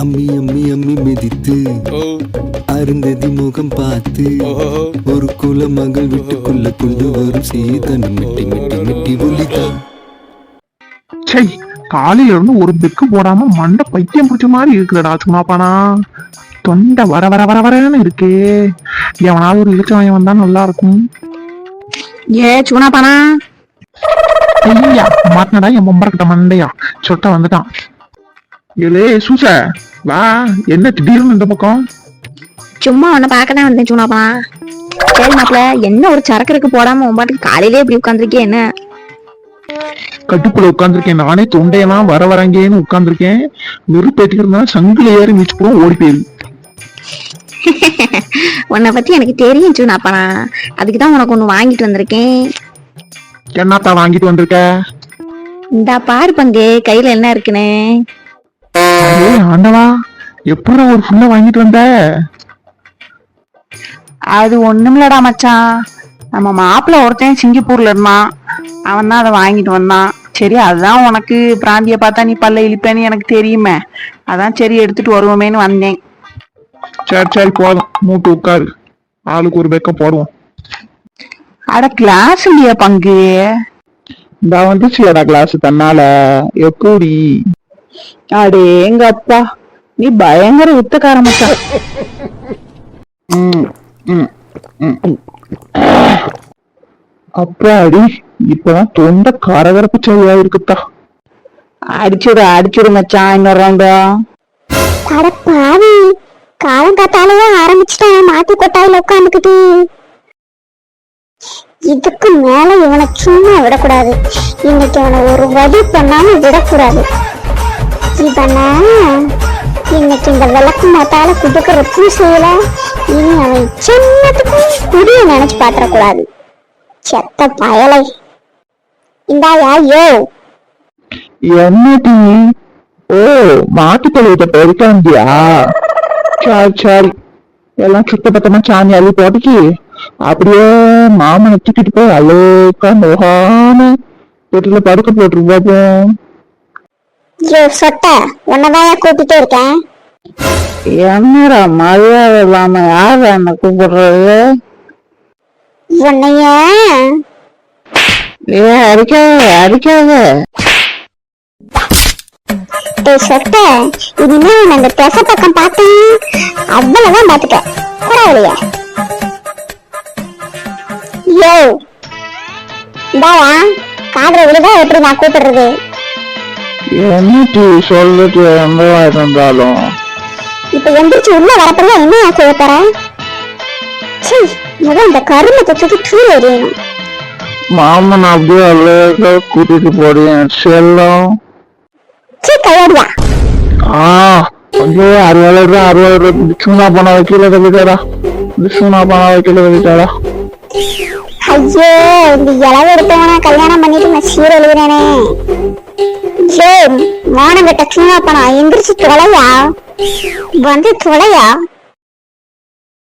அம்மி அம்மி அம்மி மிதித்து ஓ. அருந்ததி முகம் பார்த்து ஒரு குல மகள் வீட்டுக்குள்ள கொண்டு வரும் சீதனம் மிட்டி மிட்டி மிட்டி ஒலிதான் சை காலையில இருந்து ஒரு பெக்கு போடாம மண்டை பைத்தியம் பிடிச்ச மாதிரி இருக்குதுடா சும்மாப்பானா. தொண்டை வர வர வர வரன்னு இருக்கே. எவனாவது ஒரு இழுச்சவாயம் வந்தா நல்லா இருக்கும். ஏ சூனாப்பானா ஐயா மாட்டினடா என் பொம்பரக்கிட்ட மண்டையா. சொட்ட வந்துட்டான். ஏலே சூச வா என்ன திடீர்னு இந்த பக்கம்? சும்மா உன்னை பார்க்க தான் வந்தேன் சூனாப்பானா சரி மாப்பிள என்ன ஒரு சரக்கு இருக்கு போடாம உன் பாட்டுக்கு காலையிலே இப்படி உட்காந்துருக்கே என்ன? கட்டுக்குள்ள உட்காந்துருக்கேன் நானே தொண்டையெல்லாம் வர வரங்கேன்னு உட்காந்துருக்கேன் வெறுப்பேற்றிக்கிறதுனால சங்கில ஏறி மிச்சு கூட ஓடி போயிரு. உன்னை பத்தி எனக்கு தெரியும் சூனாப்பானா அதுக்கு தான் உனக்கு ஒன்று வாங்கிட்டு வந்திருக்கேன். என்னத்தா வாங்கிட்டு வந்திருக்க? இந்தா பாரு பங்கு கையில என்ன இருக்குன்னு. ஏய் ஆண்டவா எப்படா ஒரு ஃபுல்லா வாங்கிட்டு வந்த? அது ஒண்ணுமில்லடா மச்சான். நம்ம மாப்பிள்ள ஒருத்தன் சிங்கப்பூர்ல இருந்தான். அவன் தான் அதை வாங்கிட்டு வந்தான். சரி அதுதான் உனக்கு பிராந்திய பார்த்தா நீ பல்ல இழிப்பேன்னு எனக்கு தெரியுமே. அதான் சரி எடுத்துட்டு வருவோமேன்னு வந்தேன். சரி சரி போதும். மூட்டு உட்காரு. ஆளுக்கு ஒரு பெக்க போடுவோம். அட கிளாஸ் இல்லையா பங்கு? இந்த வந்துச்சுலடா கிளாஸ் தன்னால. எப்படி அடே எங்க அப்பா நீ பயங்கர உத்தக்கார மச்சான். அப்பாடி இப்பதான் தொண்டை கரகரப்பு சரியா இருக்குத்தா அடிச்சுடு அடிச்சுடு மச்சான் இன்னொரு ரவுண்டா அட பாவி காலங்காத்தாலேயே ஆரம்பிச்சுட்டேன் மாத்தி கொட்டாயில உட்காந்துக்கிட்டு. இதுக்கு மேல இவனை சும்மா விடக்கூடாது. இன்னைக்கு அவனை ஒரு வழி பண்ணாம விடக்கூடாது. இன்னைக்கு இந்த விளக்கு மாத்தால குடுக்கிற பூசையில இனி அவன் சின்னத்துக்கும் புரிய நினைச்சு பாத்திரக்கூடாது. செத்த பயலை. இந்தாயா யோ என்னடி? ஓ மாட்டு தொழுவத்தை பெருக்க வந்தியா சரி சரி. எல்லாம் சுத்தப்பத்தமா சாணி அள்ளி போட்டுக்கு அப்படியே மாமனை தூக்கிட்டு போய் அழகா நோகாம வீட்டுல படுக்க போட்டுருவோம். சொட்ட. உன்னதாயா கூப்பிட்டே இருக்கேன். என்னடா மரியாதை இல்லாம யார் என்ன கூப்பிடுறது? உன்னைய? ஏ அடிக்காத அடிக்காத. சொட்ட. இனிமே உன்னை அந்த பெச பக்கம் பார்த்தேன். அவ்வளவுதான் பாத்துக்க பரவாயில்லையா யோ. இந்தாயா. காதுல விழுதா எப்படி நான் கூப்பிடுறது? என்னடி சொல்லிட்டு என்னவா இருந்தாலும்? இப்ப எந்திரிச்சு உள்ள வரப்பறதா என்ன செய்ய போற? சீ முதல் இந்த கருமத்தை தூக்கி கீழே எறியணும் மாமன் அப்படியே அழகா கூட்டிட்டு போறேன் செல்லம். சீ கையடியா ஆ கொஞ்சம் அறுபது அறுபது சுண்ணா பணம் வைக்கல தவிட்டாடா சுண்ணா பணம் வைக்கல தவிட்டாடா ஐயோ இந்த இளவு எடுத்தவன கல்யாணம் பண்ணிட்டு நான் சீர எழுதுறேனே ஜோ மானம் கட்ட சும்மா பணம் எந்திரிச்சு தொலையா? வந்து தொலையா?